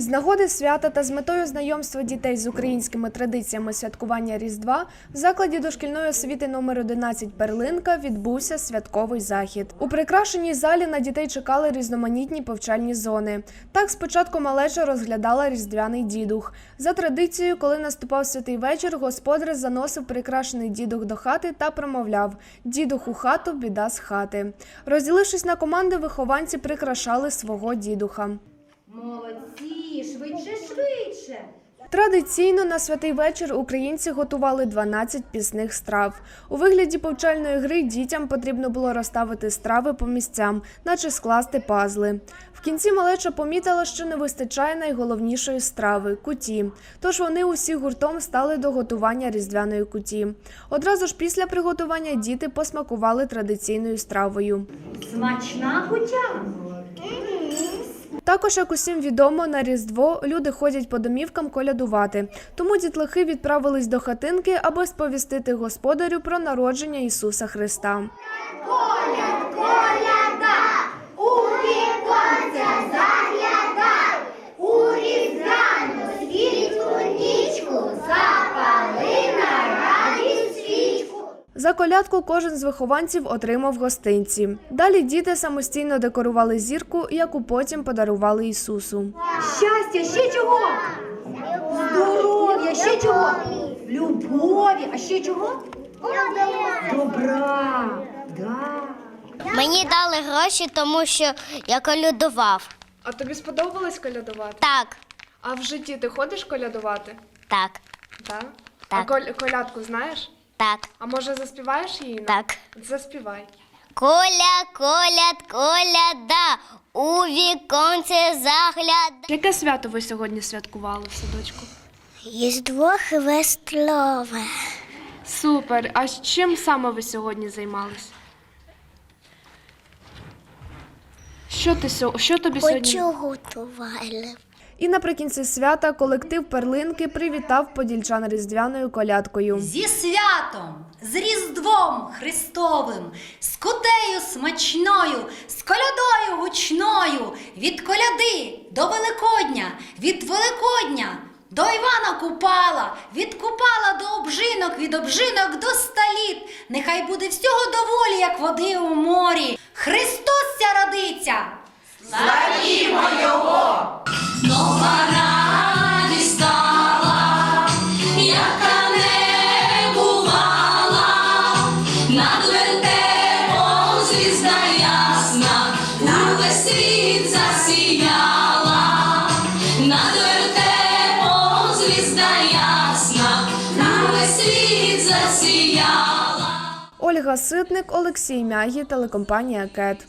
З нагоди свята та з метою знайомства дітей з українськими традиціями святкування Різдва в закладі дошкільної освіти номер 11 Перлинка відбувся святковий захід. У прикрашеній залі на дітей чекали різноманітні повчальні зони. Так спочатку малеча розглядала різдвяний дідух. За традицією, коли наступав святий вечір, господар заносив прикрашений дідух до хати та промовляв: Дідух у хату, біда з хати. Розділившись на команди, вихованці прикрашали свого дідуха. Молодці, швидше, швидше. Традиційно на святий вечір українці готували 12 пісних страв. У вигляді повчальної гри дітям потрібно було розставити страви по місцям, наче скласти пазли. В кінці малеча помітила, що не вистачає найголовнішої страви куті. Тож вони усі гуртом стали до готування різдвяної куті. Одразу ж після приготування діти посмакували традиційною стравою. Смачна кутя. Також, як усім відомо, на Різдво люди ходять по домівкам колядувати. Тому дітлахи відправились до хатинки, аби сповістити господарю про народження Ісуса Христа. У віконця За колядку кожен з вихованців отримав гостинці. Далі діти самостійно декорували зірку, яку потім подарували Ісусу. Щастя, ще чого? Здоров'я, ще чого? Любові, а ще чого? Добра. Да. Мені дали гроші, тому що я колядував. А тобі сподобалось колядувати? Так, А в житті ти ходиш колядувати? так, Так. Так. А колядку знаєш? Так, А може заспіваєш її? так. Заспівай. Коля, коляд, коляда, у віконце загляда. Яке свято ви сьогодні святкували в садочку? Єздво хвестлове. Супер. А з чим саме ви сьогодні займались? Що ти сьо- що тобі сьогодні? готували? І наприкінці свята колектив перлинки привітав подільчан різдвяною колядкою. Зі святом, з Різдвом Христовим, з кутею смачною, з колядою гучною, від коляди до Великодня, від Великодня до Івана Купала, від Купала до обжинок, від обжинок до століт. Нехай буде всього доволі, як води у морі. Христос ся родиться! Славімо Його! Засіяла. Ольга Ситник, Олексій Мягі, телекомпанія Кет.